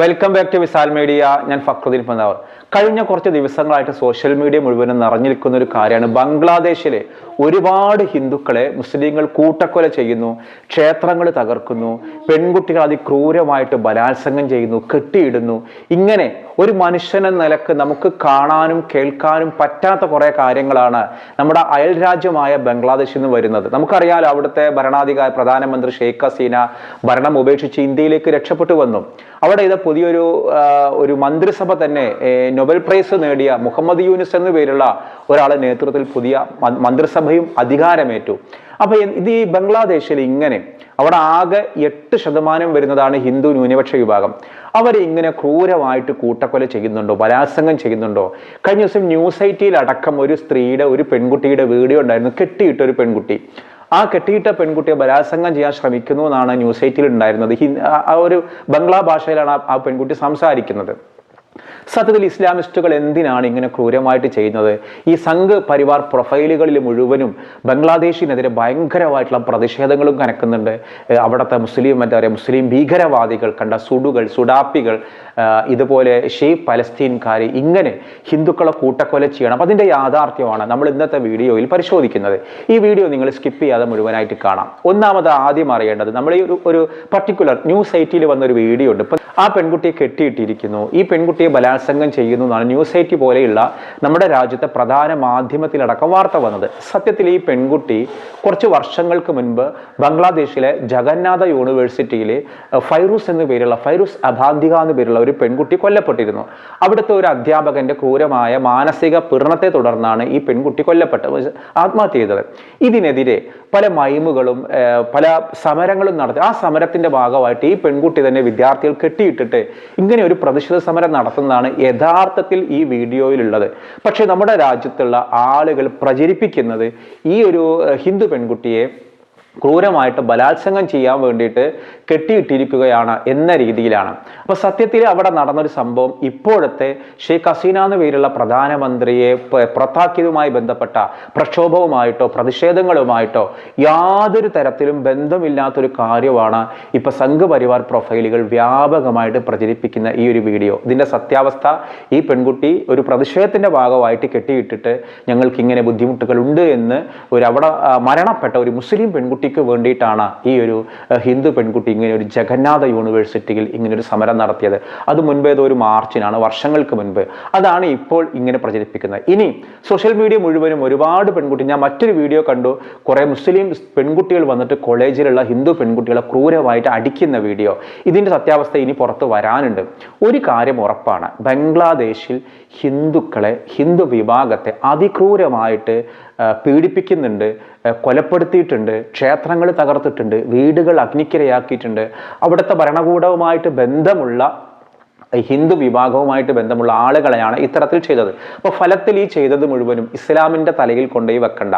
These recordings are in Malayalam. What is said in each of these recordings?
Welcome back to Visal media ഞാൻ ഫക്രുദ്ദീൻ പന്താവർ കഴിഞ്ഞ കുറച്ച് ദിവസങ്ങളായിട്ട് സോഷ്യൽ മീഡിയ മുഴുവനും നിറഞ്ഞിരിക്കുന്ന ഒരു കാര്യമാണ്. ബംഗ്ലാദേശിലെ ഒരുപാട് ഹിന്ദുക്കളെ മുസ്ലിങ്ങൾ കൂട്ടക്കൊല ചെയ്യുന്നു ക്ഷേത്രങ്ങൾ തകർക്കുന്നു പെൺകുട്ടികൾ അതിക്രൂരമായിട്ട് ബലാത്സംഗം ചെയ്യുന്നു കെട്ടിയിടുന്നു. ഇങ്ങനെ ഒരു മനുഷ്യനെന്ന നിലയ്ക്ക് നമുക്ക് കാണാനും കേൾക്കാനും പറ്റാത്ത കുറേ കാര്യങ്ങളാണ് നമ്മുടെ അയൽ രാജ്യമായ ബംഗ്ലാദേശിൽ നിന്ന് വരുന്നത്. നമുക്കറിയാലോ അവിടുത്തെ ഭരണാധികാരി പ്രധാനമന്ത്രി ഷെയ്ഖ് ഹസീന ഭരണം ഉപേക്ഷിച്ച് ഇന്ത്യയിലേക്ക് രക്ഷപ്പെട്ടു വന്നു. അവിടെ ഇത് പുതിയൊരു ഒരു മന്ത്രിസഭ തന്നെ നൊബൽ പ്രൈസ് നേടിയ മുഹമ്മദ് യൂനിസ് എന്ന പേരുള്ള ഒരാളെ നേതൃത്വത്തിൽ പുതിയ മന്ത്രിസഭയും അധികാരമേറ്റു. അപ്പൊ ഇത് ഈ ബംഗ്ലാദേശിൽ ഇങ്ങനെ അവിടെ ആകെ എട്ട് ശതമാനം വരുന്നതാണ് ഹിന്ദു ന്യൂനപക്ഷ വിഭാഗം. അവരെ ഇങ്ങനെ ക്രൂരമായിട്ട് കൂട്ടക്കൊല ചെയ്യുന്നുണ്ടോ? ബലാത്സംഗം ചെയ്യുന്നുണ്ടോ? കഴിഞ്ഞ ദിവസം ന്യൂസ് അടക്കം ഒരു സ്ത്രീയുടെ ഒരു പെൺകുട്ടിയുടെ വീഡിയോ ഉണ്ടായിരുന്നു. കെട്ടിയിട്ട ഒരു പെൺകുട്ടി. ആ കെട്ടിയിട്ട പെൺകുട്ടിയെ ബലാത്സംഗം ചെയ്യാൻ ശ്രമിക്കുന്നു എന്നാണ് ന്യൂസ് എയ്റ്റിൽ ഉണ്ടായിരുന്നത്. ആ- ഒരു ബംഗ്ലാ ഭാഷയിലാണ് ആ പെൺകുട്ടി സംസാരിക്കുന്നത്. സത്യത്തിൽ ഇസ്ലാമിസ്റ്റുകൾ എന്തിനാണ് ഇങ്ങനെ ക്രൂരമായിട്ട് ചെയ്യുന്നത്? ഈ സംഘ് പരിവാർ പ്രൊഫൈലുകളിൽ മുഴുവനും ബംഗ്ലാദേശിനെതിരെ ഭയങ്കരമായിട്ടുള്ള പ്രതിഷേധങ്ങളും കനക്കുന്നുണ്ട്. അവിടുത്തെ മുസ്ലിം എന്താ പറയുക മുസ്ലിം ഭീകരവാദികൾ കണ്ട സുഡുകൾ സുഡാപ്പികൾ ഇതുപോലെ ഷെയ്ഖ് പലസ്തീൻകാർ ഇങ്ങനെ ഹിന്ദുക്കളെ കൂട്ടക്കൊല ചെയ്യണം. അപ്പം അതിന്റെ യാഥാർത്ഥ്യമാണ് നമ്മൾ ഇന്നത്തെ വീഡിയോയിൽ പരിശോധിക്കുന്നത്. ഈ വീഡിയോ നിങ്ങൾ സ്കിപ്പ് ചെയ്യാതെ മുഴുവനായിട്ട് കാണാം. ഒന്നാമത് ആദ്യം അറിയേണ്ടത് നമ്മൾ ഈ ഒരു പർട്ടിക്കുലർ ന്യൂസ് സൈറ്റിൽ വന്നൊരു വീഡിയോ ഉണ്ട്. ഇപ്പം ആ പെൺകുട്ടിയെ കെട്ടിയിട്ടിരിക്കുന്നു. ഈ പെൺകുട്ടിയെ ബലാത്സംഗം ചെയ്യുന്നു എന്നാണ് ന്യൂസ് സൈറ്റ് പോലെയുള്ള നമ്മുടെ രാജ്യത്തെ പ്രധാന മാധ്യമത്തിലടക്കം വാർത്ത വന്നത്. സത്യത്തിൽ ഈ പെൺകുട്ടി കുറച്ച് വർഷങ്ങൾക്ക് മുൻപ് ബംഗ്ലാദേശിലെ ജഗന്നാഥ യൂണിവേഴ്സിറ്റിയിലെ ഫൈറൂസ് എന്ന പേരുള്ള ഫൈറൂസ് അബാന്തിക എന്ന പേരുള്ള ഒരു പെൺകുട്ടി കൊല്ലപ്പെട്ടിരുന്നു. അവിടുത്തെ ഒരു അധ്യാപകന്റെ ക്രൂരമായ മാനസിക പീർണത്തെ തുടർന്നാണ് ഈ പെൺകുട്ടി കൊല്ലപ്പെട്ടത് ആത്മഹത്യ ചെയ്തത്. ഇതിനെതിരെ പല മൈമുകളും പല സമരങ്ങളും നടത്തി. ആ സമരത്തിന്റെ ഭാഗമായിട്ട് ഈ പെൺകുട്ടി തന്നെ വിദ്യാർത്ഥികൾ കെട്ടിയിട്ടിട്ട് ഇങ്ങനെ ഒരു പ്രതിഷേധ സമരം നടത്തുന്നതാണ് യഥാർത്ഥത്തിൽ ഈ വീഡിയോയിലുള്ളത്. പക്ഷേ നമ്മുടെ രാജ്യത്തുള്ള ആളുകൾ പ്രചരിപ്പിക്കുന്നത് ഈ ഒരു ഹിന്ദു പെൺകുട്ടിയെ ക്രൂരമായിട്ട് ബലാത്സംഗം ചെയ്യാൻ വേണ്ടിയിട്ട് കെട്ടിയിട്ടിരിക്കുകയാണ് എന്ന രീതിയിലാണ്. അപ്പൊ സത്യത്തിൽ അവിടെ നടന്നൊരു സംഭവം ഇപ്പോഴത്തെ ഷെയ്ഖ് ഹസീന എന്ന പേരുള്ള പ്രധാനമന്ത്രിയെ പുറത്താക്കിയതുമായി ബന്ധപ്പെട്ട പ്രക്ഷോഭവുമായിട്ടോ പ്രതിഷേധങ്ങളുമായിട്ടോ യാതൊരു തരത്തിലും ബന്ധമില്ലാത്തൊരു കാര്യമാണ് ഇപ്പൊ സംഘപരിവാർ പ്രൊഫൈലുകൾ വ്യാപകമായിട്ട് പ്രചരിപ്പിക്കുന്ന ഈ ഒരു വീഡിയോ. ഇതിന്റെ സത്യാവസ്ഥ ഈ പെൺകുട്ടി ഒരു പ്രതിഷേധത്തിന്റെ ഭാഗമായിട്ട് കെട്ടിയിട്ടിട്ട് ഞങ്ങൾക്ക് ഇങ്ങനെ ബുദ്ധിമുട്ടുകൾ ഉണ്ട് എന്ന് ഒരു അവിടെ മരണപ്പെട്ട ഒരു മുസ്ലിം പെൺകുട്ടിക്ക് വേണ്ടിയിട്ടാണ് ഈ ഒരു ഹിന്ദു പെൺകുട്ടി ഇങ്ങനെ ഒരു ജഗന്നാഥ യൂണിവേഴ്സിറ്റിയിൽ ഇങ്ങനെ ഒരു സമരം നടത്തിയത്. അത് മുൻപ് ഏതോ ഒരു മാർച്ചിനാണ് വർഷങ്ങൾക്ക് മുൻപ്. അതാണ് ഇപ്പോൾ ഇങ്ങനെ പ്രചരിപ്പിക്കുന്നത്. ഇനി സോഷ്യൽ മീഡിയ മുഴുവനും ഒരുപാട് പെൺകുട്ടി ഞാൻ മറ്റൊരു വീഡിയോ കണ്ടു. കുറേ മുസ്ലിം പെൺകുട്ടികൾ വന്നിട്ട് കോളേജിലുള്ള ഹിന്ദു പെൺകുട്ടികളെ ക്രൂരമായിട്ട് അടിക്കുന്ന വീഡിയോ. ഇതിന്റെ സത്യാവസ്ഥ ഇനി പുറത്ത് വരാനുണ്ട്. ഒരു കാര്യം ഉറപ്പാണ്. ബംഗ്ലാദേശിൽ ഹിന്ദുക്കളെ ഹിന്ദു വിഭാഗത്തെ അതിക്രൂരമായിട്ട് പീഡിപ്പിക്കുന്നുണ്ട് കൊലപ്പെടുത്തിയിട്ടുണ്ട് ക്ഷേത്രങ്ങൾ തകർത്തിട്ടുണ്ട് വീടുകൾ അഗ്നിക്കിരയാക്കിയിട്ടുണ്ട്. അവിടുത്തെ ഭരണകൂടവുമായിട്ട് ബന്ധമുള്ള ഹിന്ദു വിഭാഗവുമായിട്ട് ബന്ധമുള്ള ആളുകളെയാണ് ഇത്തരത്തിൽ ചെയ്തത്. അപ്പോൾ ഫലത്തിൽ ഈ ചെയ്തത് മുഴുവനും ഇസ്ലാമിന്റെ തലയിൽ കൊണ്ടുപോയി വെക്കണ്ട.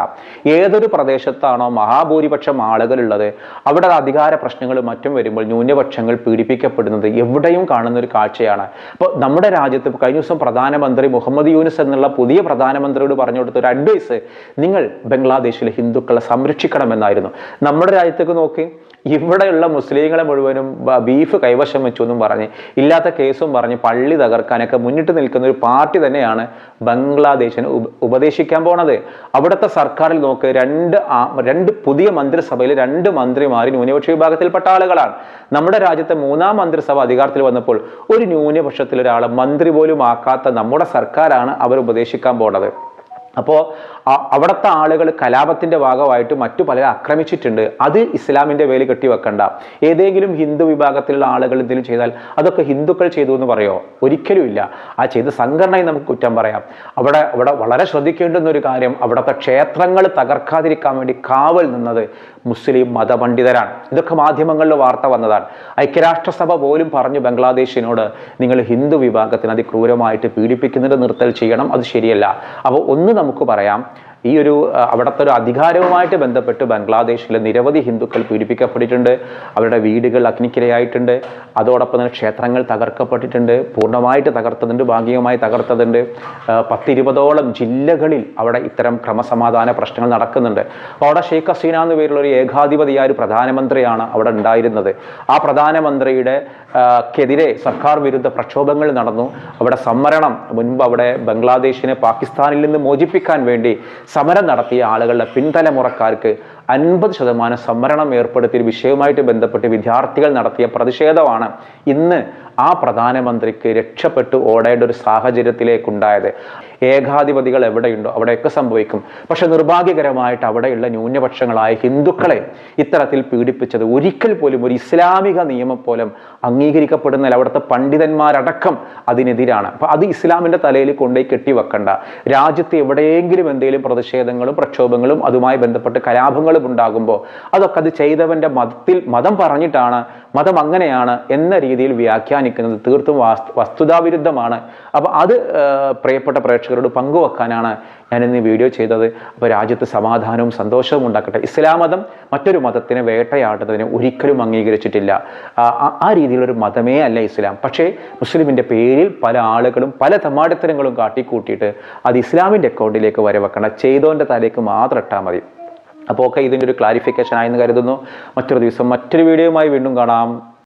ഏതൊരു പ്രദേശത്താണോ മഹാഭൂരിപക്ഷം ആളുകളുള്ളത് അവിടെ അധികാര പ്രശ്നങ്ങൾ മറ്റും വരുമ്പോൾ ന്യൂനപക്ഷങ്ങൾ പീഡിപ്പിക്കപ്പെടുന്നത് എവിടെയും കാണുന്ന ഒരു കാഴ്ചയാണ്. അപ്പോൾ നമ്മുടെ രാജ്യത്ത് കഴിഞ്ഞ ദിവസം പ്രധാനമന്ത്രി മുഹമ്മദ് യൂനിസ് എന്നുള്ള പുതിയ പ്രധാനമന്ത്രിയോട് പറഞ്ഞു കൊടുത്ത ഒരു അഡ്വൈസ് നിങ്ങൾ ബംഗ്ലാദേശിലെ ഹിന്ദുക്കളെ സംരക്ഷിക്കണമെന്നായിരുന്നു. നമ്മുടെ രാജ്യത്തേക്ക് നോക്കി ഇവിടെയുള്ള മുസ്ലിങ്ങളെ മുഴുവനും ബീഫ് കൈവശം വെച്ചു എന്നും പറഞ്ഞ്. ഇല്ലാത്ത കേസും പറഞ്ഞ് പള്ളി തകർക്കാനൊക്കെ മുന്നിട്ട് നിൽക്കുന്ന ഒരു പാർട്ടി തന്നെയാണ് ബംഗ്ലാദേശിന് ഉപ- ഉപദേശിക്കാൻ പോണത്. അവിടുത്തെ സർക്കാരിൽ നോക്ക് രണ്ട് രണ്ട് പുതിയ മന്ത്രിസഭയിൽ രണ്ട് മന്ത്രിമാർ ന്യൂനപക്ഷ വിഭാഗത്തിൽപ്പെട്ട ആളുകളാണ്. നമ്മുടെ രാജ്യത്തെ മൂന്നാം മന്ത്രിസഭ അധികാരത്തിൽ വന്നപ്പോൾ ഒരു ന്യൂനപക്ഷത്തിൽ ഒരാളെ മന്ത്രി പോലും ആക്കാത്ത നമ്മുടെ സർക്കാരാണ് അവർ ഉപദേശിക്കാൻ പോണത്. അപ്പോൾ അവിടുത്തെ ആളുകൾ കലാപത്തിന്റെ ഭാഗമായിട്ട് മറ്റു പലരെ ആക്രമിച്ചിട്ടുണ്ട്. അത് ഇസ്ലാമിന്റെ കെട്ടി വെക്കണ്ട. ഏതെങ്കിലും ഹിന്ദു വിഭാഗത്തിലുള്ള ആളുകൾ എന്തെങ്കിലും ചെയ്താൽ അതൊക്കെ ഹിന്ദുക്കൾ ചെയ്തു എന്ന് പറയോ? ഒരിക്കലുമില്ല ആ ചെയ്ത സംഘടനയെ നമുക്ക് കുറ്റം പറയാം. അവിടെ അവിടെ വളരെ ശ്രദ്ധിക്കേണ്ടുന്ന ഒരു കാര്യം അവിടുത്തെ ക്ഷേത്രങ്ങൾ തകർക്കാതിരിക്കാൻ വേണ്ടി കാവൽ നിന്നത് മുസ്ലിം മതപണ്ഡിതരാണ്. ഇതൊക്കെ മാധ്യമങ്ങളിൽ വാർത്ത വന്നതാണ്. ഐക്യരാഷ്ട്രസഭ പോലും പറഞ്ഞു ബംഗ്ലാദേശിനോട് നിങ്ങൾ ഹിന്ദു വിഭാഗത്തിന് അതിക്രൂരമായിട്ട് പീഡിപ്പിക്കുന്നത് നിർത്തൽ ചെയ്യണം അത് ശരിയല്ല. അപ്പോൾ ഒന്ന് നമുക്ക് പറയാം. ഈ ഒരു അവിടുത്തെ ഒരു അധികാരവുമായിട്ട് ബന്ധപ്പെട്ട് ബംഗ്ലാദേശിലെ നിരവധി ഹിന്ദുക്കൾ പീഡിപ്പിക്കപ്പെട്ടിട്ടുണ്ട്. അവരുടെ വീടുകൾ അഗ്നിക്കിരയായിട്ടുണ്ട്. അതോടൊപ്പം തന്നെ ക്ഷേത്രങ്ങൾ തകർക്കപ്പെട്ടിട്ടുണ്ട്. പൂർണമായിട്ട് തകർത്തതുണ്ട് ഭാഗികമായി തകർത്തതുണ്ട് പത്തിരുപതോളം ജില്ലകളിൽ അവിടെ ഇത്തരം ക്രമസമാധാന പ്രശ്നങ്ങൾ നടക്കുന്നുണ്ട്. അപ്പോൾ അവിടെ ഷെയ്ഖ് ഹസീന എന്ന പേരുള്ള ഒരു ഏകാധിപതിയായ ഒരു പ്രധാനമന്ത്രിയാണ് അവിടെ ഉണ്ടായിരുന്നത്. ആ പ്രധാനമന്ത്രിയുടെ ക്കെതിരെ സർക്കാർ വിരുദ്ധ പ്രക്ഷോഭങ്ങൾ നടന്നു. അവിടെ സംവരണം മുൻപ് അവിടെ ബംഗ്ലാദേശിനെ പാകിസ്ഥാനിൽ നിന്ന് മോചിപ്പിക്കാൻ വേണ്ടി സമരം നടത്തിയ ആളുകളുടെ പിൻതലമുറക്കാർക്ക് അൻപത് ശതമാനം സംവരണം ഏർപ്പെടുത്തിയ വിഷയവുമായിട്ട് ബന്ധപ്പെട്ട് വിദ്യാർത്ഥികൾ നടത്തിയ പ്രതിഷേധമാണ്. ഇന്ന് ആ പ്രധാനമന്ത്രിക്ക് രക്ഷപ്പെട്ടു ഓടേണ്ട ഒരു സാഹചര്യത്തിലേക്കുണ്ടായത്. ഏകാധിപതികൾ എവിടെയുണ്ടോ അവിടെയൊക്കെ സംഭവിക്കും. പക്ഷെ നിർഭാഗ്യകരമായിട്ട് അവിടെയുള്ള ന്യൂനപക്ഷങ്ങളായ ഹിന്ദുക്കളെ ഇത്തരത്തിൽ പീഡിപ്പിച്ചത് ഒരിക്കൽ പോലും ഒരു ഇസ്ലാമിക നിയമം പോലും അംഗീകരിക്കപ്പെടുന്നില്ല. അവിടുത്തെ പണ്ഡിതന്മാരടക്കം അതിനെതിരാണ്. അപ്പൊ അത് ഇസ്ലാമിന്റെ തലയിൽ കൊണ്ടുപോയി കെട്ടിവെക്കണ്ട. രാജ്യത്ത് എവിടെയെങ്കിലും എന്തെങ്കിലും പ്രതിഷേധങ്ങളും പ്രക്ഷോഭങ്ങളും അതുമായി ബന്ധപ്പെട്ട് കലാപങ്ങളും ഉണ്ടാകുമ്പോൾ അതൊക്കെ അത് ചെയ്തവന്റെ മതത്തിൽ മതം പറഞ്ഞിട്ടാണ് മതം അങ്ങനെയാണ് എന്ന രീതിയിൽ വ്യാഖ്യാനിക്കുന്നത് തീർത്തും വസ്തുതാവിരുദ്ധമാണ്. അപ്പോൾ അത് പ്രിയപ്പെട്ട പ്രേക്ഷകരോട് പങ്കുവെക്കാനാണ് ഞാൻ ഇന്ന് വീഡിയോ ചെയ്തത്. അപ്പോൾ രാജ്യത്ത് സമാധാനവും സന്തോഷവും ഉണ്ടാക്കട്ടെ. ഇസ്ലാം മതം മറ്റൊരു മതത്തിനെ വേട്ടയാടുന്നതിനെ ഒരിക്കലും അംഗീകരിച്ചിട്ടില്ല. ആ രീതിയിലൊരു മതമേ അല്ല ഇസ്ലാം. പക്ഷേ മുസ്ലിമിന്റെ പേരിൽ പല ആളുകളും പല തമാടിത്തരങ്ങളും കാട്ടിക്കൂട്ടിയിട്ട് അത് ഇസ്ലാമിന്റെ അക്കൗണ്ടിലേക്ക് വരവെക്കണം. ചെയ്തോന്റെ തലേക്ക് മാത്രം ഇട്ടാൽ മതി. അപ്പോൾ ഒക്കെ ഇതിന്റെ ഒരു ക്ലാരിഫിക്കേഷൻ ആയെന്ന് കരുതുന്നു. മറ്റൊരു ദിവസം മറ്റൊരു വീഡിയോയുമായി വീണ്ടും കാണാം.